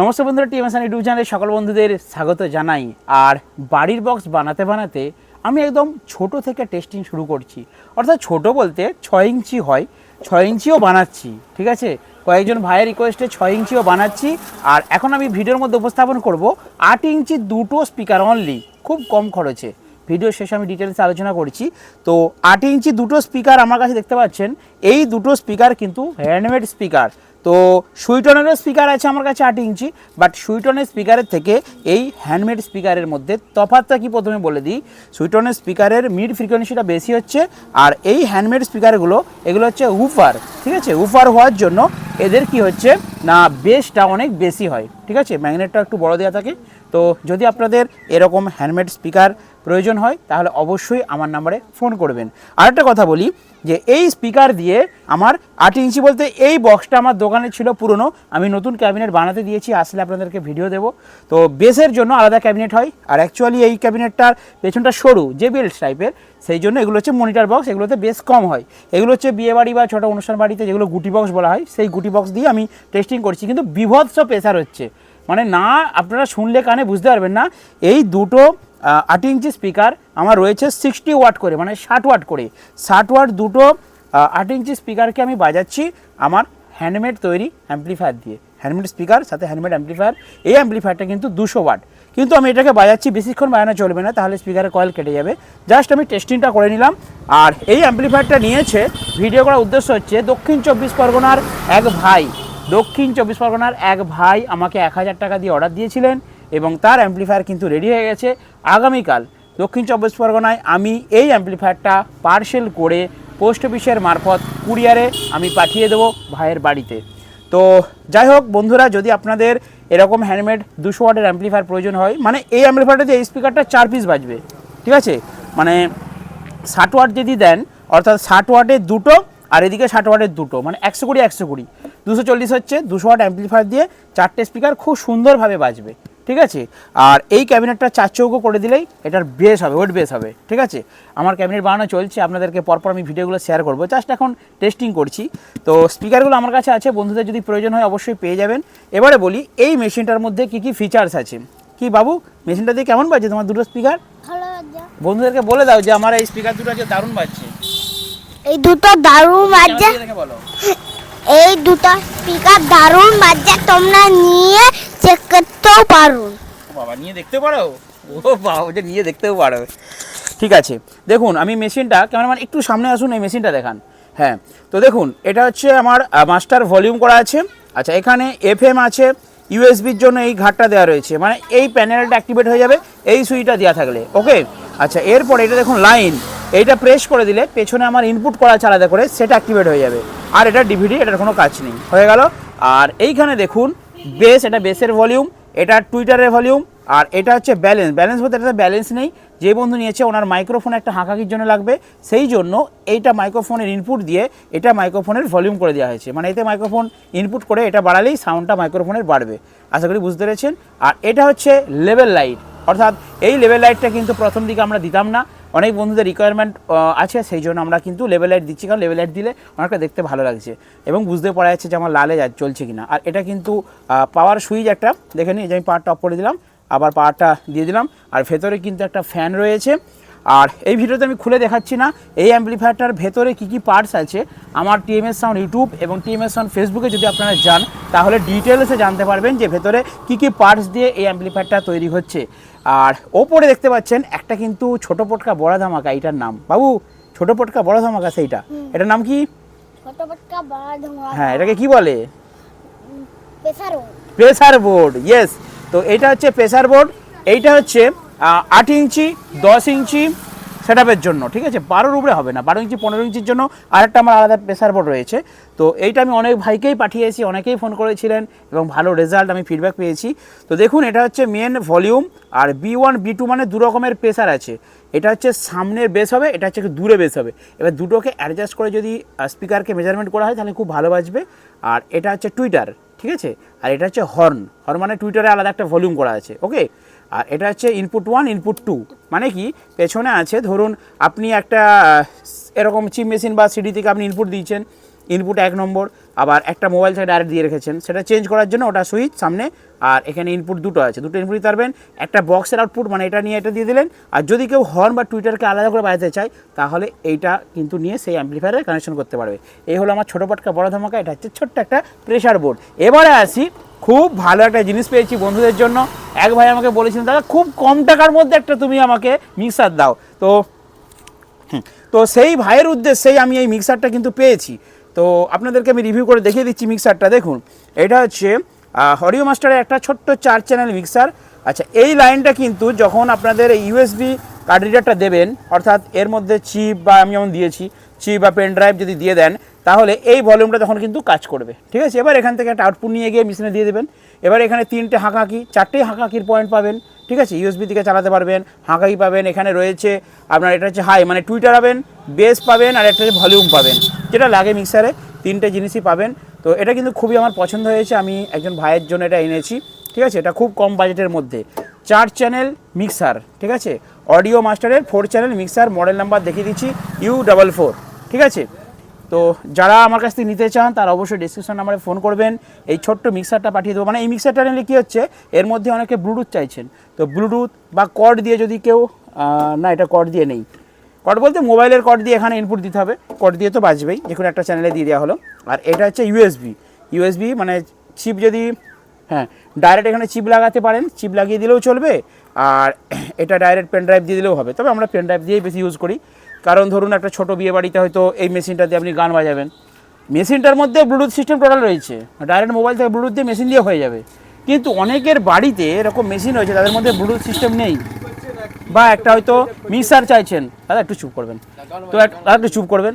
নমস্কার বন্ধুরা টিএমএসএন ইউটিউব চ্যানেলে সকল বন্ধুদের স্বাগত জানাই। আর বাড়ির বক্স বানাতে বানাতে আমি একদম ছোট থেকে টেস্টিং শুরু করছি। অর্থাৎ ছোট বলতে ছয় ইঞ্চি হয়, ছয় ইঞ্চিও বানাচ্ছি, ঠিক আছে? কয়েকজন ভাইয়ের রিকোয়েস্টে ছয় ইঞ্চিও বানাচ্ছি, আর এখন আমি ভিডিওর মধ্যে উপস্থাপন করব আট ইঞ্চি দুটো স্পিকার অনলি খুব কম খরচে। ভিডিও শেষে আমি ডিটেলসে আলোচনা করছি। তো আট ইঞ্চি দুটো স্পিকার আমার কাছে দেখতে পাচ্ছেন, এই দুটো স্পিকার কিন্তু হ্যান্ডমেড স্পিকার তো সুইটনেরও স্পিকার আছে আমার কাছে আট ইঞ্চি বাট সুইটনের স্পিকারের থেকে এই হ্যান্ডমেড স্পিকারের মধ্যে তফাৎটা কি প্রথমে বলে দিই? সুইটনের স্পিকারের মিড ফ্রিকোয়েন্সিটা বেশি হচ্ছে, আর এই হ্যান্ডমেড স্পিকারগুলো এগুলো হচ্ছে উফার ঠিক আছে? উফার হওয়ার জন্য এদের কি হচ্ছে? না বেসটা অনেক বেশি হয়, ঠিক আছে? ম্যাগনেটটা একটু বড় দেওয়া থাকে তো যদি আপনাদের এরকম হ্যান্ডমেড স্পিকার প্রয়োজন হয়, তাহলে অবশ্যই আমার নাম্বারে ফোন করবেন। আরেকটা কথা বলি, যে এই স্পিকার দিয়ে আমার আট ইঞ্চি বলতে এই বক্সটা আমার দোকানে ছিল পুরনো, আমি নতুন ক্যাবিনেট বানাতে দিয়েছি, আসলে আপনাদেরকে ভিডিও দেবো। তো বেসের জন্য আলাদা ক্যাবিনেট হয়, আর অ্যাকচুয়ালি এই ক্যাবিনেটটার পেছনটা সরু, যে বেল্ট টাইপের সেই জন্য এগুলো হচ্ছে মনিটর বক্স এগুলোতে বেশ কম হয়। এগুলো হচ্ছে বিয়ে বাড়ি বা ছোটো অনুষ্ঠান বাড়িতে যেগুলো গুটি বক্স বলা হয়, সেই গুটি বক্স দিয়ে আমি টেস্টিং করছি, কিন্তু বিভৎস প্রেসার হচ্ছে। মানে না আপনারা শুনলে কানে বুঝতে পারবেন না, এই দুটো আট ইঞ্চি স্পিকার আমার রয়েছে সিক্সটি ওয়াট করে মানে ষাট ওয়াট করে। ষাট ওয়াট দুটো আট ইঞ্চি স্পিকারকে আমি বাজাচ্ছি আমার হ্যান্ডমেড তৈরি অ্যাম্পলিফায়ার দিয়ে। হ্যান্ডমেড স্পিকার সাথে হ্যান্ডমেড অ্যাম্পলিফায়ার এই অ্যাম্পলিফায়ারটা কিন্তু দুশো ওয়াট কিন্তু আমি এটাকে বাজাচ্ছি, বেশিক্ষণ বাজানো চলবে না, তাহলে স্পিকারের কয়েল কেটে যাবে। জাস্ট আমি টেস্টিংটা করে নিলাম। আর এই অ্যাম্পলিফায়ারটা নিয়েছে ভিডিও করার উদ্দেশ্য হচ্ছে দক্ষিণ চব্বিশ পরগনার এক ভাই। দক্ষিণ চব্বিশ পরগনার এক ভাই আমাকে এক হাজার টাকা দিয়ে অর্ডার দিয়েছিলেন এবং তার অ্যাম্পলিফায়ার কিন্তু রেডি হয়ে গেছে। আগামীকাল দক্ষিণ চব্বিশ পরগনায় আমি এই অ্যাম্পলিফায়ারটা পার্সেল করে পোস্ট অফিসের মারফত কুরিয়ারে আমি পাঠিয়ে দেবো ভাইয়ের বাড়িতে। তো যাই হোক বন্ধুরা, যদি আপনাদের এরকম হ্যান্ডমেড দুশো ওয়াটের অ্যাম্পলিফায়ার প্রয়োজন হয় মানে এই অ্যাম্পলিফায়ারটা যে এই স্পিকারটা চার পিস বাজবে, ঠিক আছে? মানে ষাট ওয়াট যদি দেন, অর্থাৎ ষাট ওয়াটের দুটো আর এদিকে ষাট ওয়াটের দুটো মানে একশো কুড়ি একশো কুড়ি। দুশো চল্লিশ হচ্ছে দুশো ওয়াট অ্যাম্পলিফায়ার দিয়ে চারটে স্পিকার খুব সুন্দরভাবে বাজবে ঠিক আছে? আর এই ক্যাবিনেটটা চার চৌকো করে দিলেই এটার বেস হবে ওয়েট বেস হবে ঠিক আছে? আমার ক্যাবিনেট বানানো চলছে আপনাদেরকে পরপর আমি ভিডিওগুলো শেয়ার করব। জাস্ট এখন টেস্টিং করছি। তো স্পিকারগুলো আমার কাছে আছে বন্ধুদের যদি প্রয়োজন হয় অবশ্যই পেয়ে যাবেন। এবারে বলি এই মেশিনটার মধ্যে কী কী ফিচার্স আছে? কি বাবু মেশিনটা দিয়ে কেমন বাজছে তোমার দুটো স্পিকার বন্ধুদেরকে বলে দাও যে আমার এই স্পিকার দুটো আজকে দারুণ বাজছে। এই দুটো দারুণ বাজছে। দেখে বলো। এই দুটো স্পিকার দারুণ বাজছে, তোমরা নিয়ে চেক করতেও পারুন ও বাবা, নিয়ে দেখতে পারো? ও বাবা যে নিয়ে দেখতেও পারো। ঠিক আছে, দেখুন, আমি মেশিনটা, ক্যামেরাম্যান, একটু সামনে আসুন, এই মেশিনটা দেখান। হ্যাঁ তো দেখুন, এটা হচ্ছে আমার মাস্টার ভলিউম করা আছে। আচ্ছা এখানে এফএম আছে ইউএসবির জন্য এই ঘাটটা দেওয়া রয়েছে। মানে এই প্যানেলটা অ্যাক্টিভেট হয়ে যাবে, এই সুইচটা দেওয়া থাকলে। ওকে আচ্ছা এরপরে এটা দেখুন লাইন এইটা প্রেস করে দিলে পেছনে আমার ইনপুট করা আছে আলাদা করে সেটা অ্যাক্টিভেট হয়ে যাবে। আর এটা ডিভিডি এটার কোনো কাজ নেই। হয়ে গেল? আর এইখানে দেখুন বেস এটা বেসের ভলিউম এটা টুইটারের ভলিউম আর এটা হচ্ছে ব্যালেন্স ব্যালেন্স বলতে এটা ব্যালেন্স নেই। যে বন্ধু নিয়েছে, ওনার মাইক্রোফোন একটা হাঁকাকির জন্য লাগবে। সেই জন্য এইটা মাইক্রোফোনের ইনপুট দিয়ে এটা মাইক্রোফোনের ভলিউম করে দেওয়া হয়েছে। মানে এতে মাইক্রোফোন ইনপুট করে এটা বাড়ালেই সাউন্ডটা মাইক্রোফোনের বাড়বে। আশা করি বুঝতে পেরেছেন? আর এটা হচ্ছে লেভেল লাইট অর্থাৎ এই লেভেল লাইটটা কিন্তু প্রথম দিকে আমরা দিতাম না। অনেক বন্ধুদের রিকোয়ারমেন্ট আছে, সেই জন্য আমরা কিন্তু লেভেল লাইট দিচ্ছি, কারণ লেভেল লাইট দিলে অনেকটা দেখতে ভালো লাগছে এবং বুঝতে পারা যাচ্ছে যে আমার লালে চলছে কিনা। আর এটা কিন্তু পাওয়ার সুইচ একটা, দেখে নিই যে আমি পাওয়ারটা অফ করে দিলাম, আবার পাওয়ারটা দিয়ে দিলাম, আর ভেতরে কিন্তু একটা ফ্যান রয়েছে। আর এই ভিডিওতে আমি খুলে দেখাচ্ছি না এই অ্যাম্পলিফায়ারটার ভেতরে কী কী পার্টস আছে। আমার টিএমএস সাউন্ড ইউটিউব এবং টিএমএস সাউন্ড ফেসবুকে যদি আপনারা যান তাহলে ডিটেলসে জানতে পারবেন যে ভেতরে কী কী পার্টস দিয়ে এই অ্যাম্পলিফায়ারটা তৈরি হচ্ছে। আর ওপরে দেখতে পাচ্ছেন একটা কিন্তু ছোট পটকা বড় ধামাকা এইটার নাম। বাবু ছোট পটকা বড় ধামাকা সেইটা। এটার নাম কি? হ্যাঁ এটাকে কি বলে? প্রেসার বোর্ড ইয়েস তো এটা হচ্ছে প্রেসার বোর্ড এইটা হচ্ছে আট ইঞ্চি, দশ ইঞ্চি সেটআপের জন্য, ঠিক আছে? বারোর উপরে হবে না, বারো ইঞ্চি, পনেরো ইঞ্চির জন্য আরেকটা আমার আলাদা প্রেসার বোর্ড রয়েছে। তো এইটা আমি অনেক ভাইকেই পাঠিয়েছি, অনেকেই ফোন করেছিলেন এবং ভালো রেজাল্ট আমি ফিডব্যাক পেয়েছি। তো দেখুন, এটা হচ্ছে মেন ভলিউম আর বি ওয়ান বি টু মানে দু রকমের প্রেসার আছে। এটা হচ্ছে সামনের বেস হবে, এটা হচ্ছে দূরে বেস হবে। এবার দুটোকে অ্যাডজাস্ট করে যদি স্পিকারকে মেজারমেন্ট করা হয়, তাহলে খুব ভালো বাজবে। আর এটা হচ্ছে টুইটার ঠিক আছে? আর এটা হচ্ছে হর্ন হর্ন মানে টুইটারে আলাদা একটা ভলিউম করা আছে ওকে আর এটা হচ্ছে ইনপুট ওয়ান ইনপুট টু মানে কি? পেছনে আছে, ধরুন, আপনি একটা এরকম চিপ মেশিন বা সিডি থেকে আপনি ইনপুট দিয়েছেন। ইনপুট এক নম্বর, আবার একটা মোবাইল থেকে ডাইরেক্ট দিয়ে রেখেছেন। সেটা চেঞ্জ করার জন্য ওটা সুইচ সামনে, আর এখানে ইনপুট দুটো আছে। দুটো ইনপুট পারবেন একটা বক্সের আউটপুট মানে এটা নিয়ে এটা দিয়ে দিলেন। আর যদি কেউ হর্ন বা টুইটারকে আলাদা করে বাজাতে চায়, তাহলে এইটা কিন্তু নিয়ে সেই অ্যাম্পলিফায়ারে কানেকশন করতে পারবে। এই হলো আমার ছোটো পটকা, বড় ধমাকা, এটা হচ্ছে ছোট্ট একটা প্রেশার বোর্ড এবারে আসি, খুব ভালো একটা জিনিস পেয়েছি বন্ধুদের জন্য। এক ভাই আমাকে বলেছিলেন, দাদা, খুব কম টাকার মধ্যে একটা তুমি আমাকে মিক্সার দাও। তো তো সেই ভাইয়ের উদ্দেশ্যেই আমি এই মিক্সারটা কিন্তু পেয়েছি। তো আপনাদেরকে আমি রিভিউ করে দেখিয়ে দিচ্ছি মিক্সারটা দেখুন। এটা হচ্ছে হরিও মাস্টারের একটা ছোট্ট চার চ্যানেল মিক্সার আচ্ছা এই লাইনটা কিন্তু যখন আপনাদের ইউএসবি কার্ড রিডারটা দেবেন, অর্থাৎ এর মধ্যে চিপ বা আমি যেমন দিয়েছি চিপ বা পেন ড্রাইভ যদি দিয়ে দেন, তাহলে এই ভলিউমটা তখন কিন্তু কাজ করবে। ঠিক আছে? এবার এখান থেকে একটা আউটপুট নিয়ে গিয়ে মেশিনে দিয়ে দেবেন। এবার এখানে তিনটে হাঁকাকি চারটে হাঁকাকির পয়েন্ট পাবেন। ঠিক আছে? ইউএসবি থেকে চালাতে পারবেন হাঁকাই পাবেন। এখানে রয়েছে আপনার, এটা হচ্ছে হাই মানে টুইটার পাবেন বেস পাবেন, আর একটা হচ্ছে ভলিউম পাবেন। যেটা লাগে মিক্সারে তিনটে জিনিসই পাবেন। তো এটা কিন্তু খুবই আমার পছন্দ হয়েছে, আমি একজন ভাইয়ের জন্য এটা এনেছি, ঠিক আছে? এটা খুব কম বাজেটের মধ্যে। চার চ্যানেল মিক্সার ঠিক আছে? অডিও মাস্টারের four channel mixer model number দেখিয়ে দিচ্ছি ইউ ডাবল ফোর ঠিক আছে? তো যারা আমার কাছ থেকে নিতে চান, তারা অবশ্যই ডিসক্রিপশন নাম্বারে ফোন করবেন। এই ছোট্ট মিক্সারটা পাঠিয়ে দেবো। মানে এই মিক্সারটা নিলে কী হচ্ছে, এর মধ্যে অনেকে ব্লুটুথ চাইছেন। তো ব্লুটুথ বা কর্ড দিয়ে যদি কেউ না, এটা কর্ড দিয়ে নেই। কর্ড বলতে মোবাইলের কর্ড দিয়ে এখানে ইনপুট দিতে হবে। কর্ড দিয়ে তো বাজবেই। যে একটা চ্যানেলে দিয়ে দেওয়া হলো। আর এটা হচ্ছে ইউএসবি ইউএসবি মানে চিপ যদি হ্যাঁ ডাইরেক্ট এখানে চিপ লাগাতে পারেন চিপ লাগিয়ে দিলেও চলবে, আর এটা ডাইরেক্ট পেন ড্রাইভ দিয়ে দিলেও হবে। তবে আমরা পেন ড্রাইভ দিয়েই বেশি ইউজ করি। কারণ ধরুন একটা ছোটো বিয়ে বাড়িতে হয়তো এই মেশিনটা দিয়ে আপনি গান বাজাবেন। মেশিনটার মধ্যে ব্লুটুথ সিস্টেম টোটাল রয়েছে। ডাইরেক্ট মোবাইল থেকে ব্লুটুথ দিয়ে মেশিন দিয়ে হয়ে যাবে। কিন্তু অনেকের বাড়িতে এরকম মেশিন রয়েছে তাদের মধ্যে ব্লুটুথ সিস্টেম নেই। বা একটা হয়তো মিক্সার চাইছেন, দাদা একটু চুপ করবেন। তো একটু চুপ করবেন।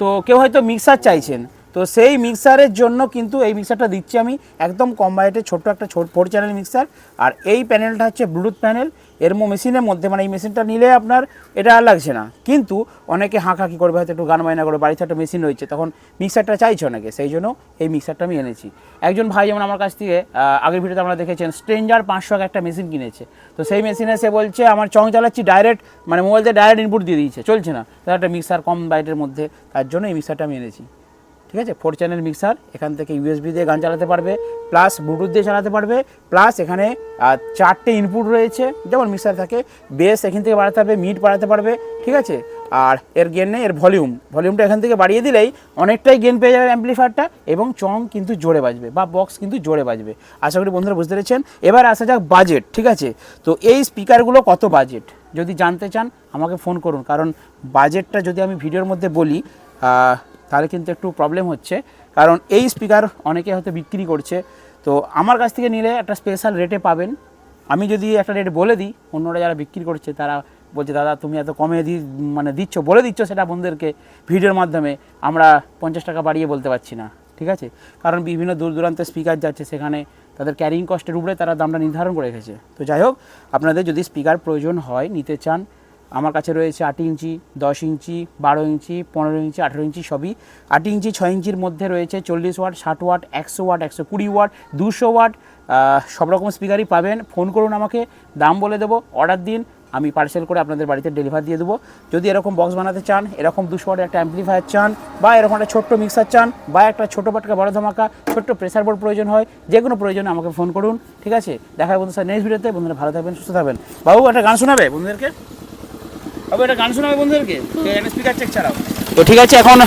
তো কেউ হয়তো মিক্সার চাইছেন। তো সেই মিক্সারের জন্য কিন্তু এই মিক্সারটা দিচ্ছি আমি। একদম কম বাজেটে ছোট্ট একটা ছোট ফোর চ্যানেল মিক্সার আর এই প্যানেলটা হচ্ছে ব্লুটুথ প্যানেল এর মেশিনের মধ্যে মানে এই মেশিনটা নিলে আপনার এটা আর লাগছে না। কিন্তু অনেকে হাঁকাকি করবে, হয়তো একটু গান বায়না করবে, বাড়িতে একটা মেশিন রয়েছে, তখন মিক্সারটা চাইছে অনেকে। সেই জন্য এই মিক্সারটা আমি এনেছি। একজন ভাই যেমন আমার কাছ থেকে আগের ভিডিওতে আমরা দেখেছেন স্ট্রেঞ্জার পাঁচশো একটা মেশিন কিনেছে। তো সেই মেশিনে সে বলছে, আমার চং চালাচ্ছি ডাইরেক্ট মানে মোবাইলতে ডাইরেক্ট ইনপুট দিয়ে দিয়েছে। চলছে না। তার একটা মিক্সার কম বাইটের মধ্যে, তার জন্য এই মিক্সারটা আমি এনেছি। ঠিক আছে? ফোর চ্যানেল মিক্সার এখান থেকে ইউএসবি দিয়ে গান চালাতে পারবে প্লাস ব্লুটুথ দিয়ে চালাতে পারবে প্লাস এখানে চারটে ইনপুট রয়েছে, যেমন মিক্সার থাকে বেস এখান থেকে বাড়াতে পারবে মিট বাড়াতে পারবে, ঠিক আছে? আর এর গেন নেই, এর ভলিউম ভলিউমটা এখান থেকে বাড়িয়ে দিলেই অনেকটাই গেন পেয়ে যাবে অ্যাম্পলিফায়ারটা এবং চং কিন্তু জোরে বাজবে বা বক্স কিন্তু জোরে বাজবে। আশা করি বন্ধুরা বুঝতে পেরেছেন? এবার আসা যাক বাজেট ঠিক আছে? তো এই স্পিকারগুলো কত বাজেট যদি জানতে চান, আমাকে ফোন করুন, কারণ বাজেটটা যদি আমি ভিডিওর মধ্যে বলি তাহলে কিন্তু একটু প্রবলেম হচ্ছে। কারণ এই স্পিকার অনেকে হয়তো বিক্রি করছে। তো আমার কাছ থেকে নিলে একটা স্পেশাল রেটে পাবেন। আমি যদি একটা রেট বলে দিই, অন্যরা যারা বিক্রি করছে তারা বলছে, দাদা, তুমি এত কমে দি মানে দিচ্ছ, বলে দিচ্ছ সেটা বন্ধুদেরকে ভিডিওর মাধ্যমে। আমরা পঞ্চাশ টাকা বাড়িয়ে বলতে পারছি না। ঠিক আছে? কারণ বিভিন্ন দূর দূরান্তে স্পিকার যাচ্ছে, সেখানে তাদের ক্যারিং কস্টের উপরে তারা দামটা নির্ধারণ করে রেখেছে। তো যাই হোক, আপনাদের যদি স্পিকার প্রয়োজন হয়, নিতে চান আমার কাছে রয়েছে আট ইঞ্চি, দশ ইঞ্চি, বারো ইঞ্চি, পনেরো ইঞ্চি, আঠেরো ইঞ্চি সবই। আট ইঞ্চি, ছয় ইঞ্চির মধ্যে রয়েছে চল্লিশ ওয়াট, ষাট ওয়াট, একশো ওয়াট, একশো কুড়ি ওয়াট, দুশো ওয়াট সব রকম স্পিকারই পাবেন। ফোন করুন আমাকে, দাম বলে দেবো, অর্ডার দিন, আমি পার্সেল করে আপনাদের বাড়িতে ডেলিভার দিয়ে দেবো। যদি এরকম বক্স বানাতে চান, এরকম দুশো ওয়াটের একটা অ্যাম্পলিফায়ার চান, বা এরকম একটা ছোট্ট মিক্সার চান, বা একটা ছোটো পাটকা বড় ধামাকা, ছোট্ট প্রেসার বোর্ড প্রয়োজন হয় যে কোনো প্রয়োজনে আমাকে ফোন করুন, ঠিক আছে? দেখা বন্ধু স্যার নেক্সট ভিডিওতে বন্ধুরা ভালো থাকবেন, সুস্থ থাকবেন। বাবু, একটা গান শোনাবে বন্ধুদেরকে? বাবু একটা গান শোনাবে বন্ধুদেরকে? স্পিকার চেক ছাড়াও। তো ঠিক আছে এখন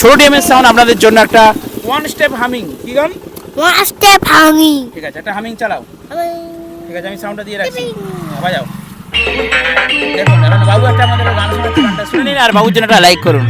ছোট ডিএমএস সাউন্ড আপনাদের জন্য একটা ওয়ান স্টেপ হামিং কি গান? মাস্টে ভাঙি ঠিক আছে একটা হামিং চালাও। ঠিক আছে আমি সাউন্ডটা দিয়ে রাখছি। হ্যাঁ, বাজাও। দেখুন এখন বাবু একটা আমাদের গান শোনাচ্ছে গানটা শুনে নিন আর বাবুর জন্য একটা লাইক করুন।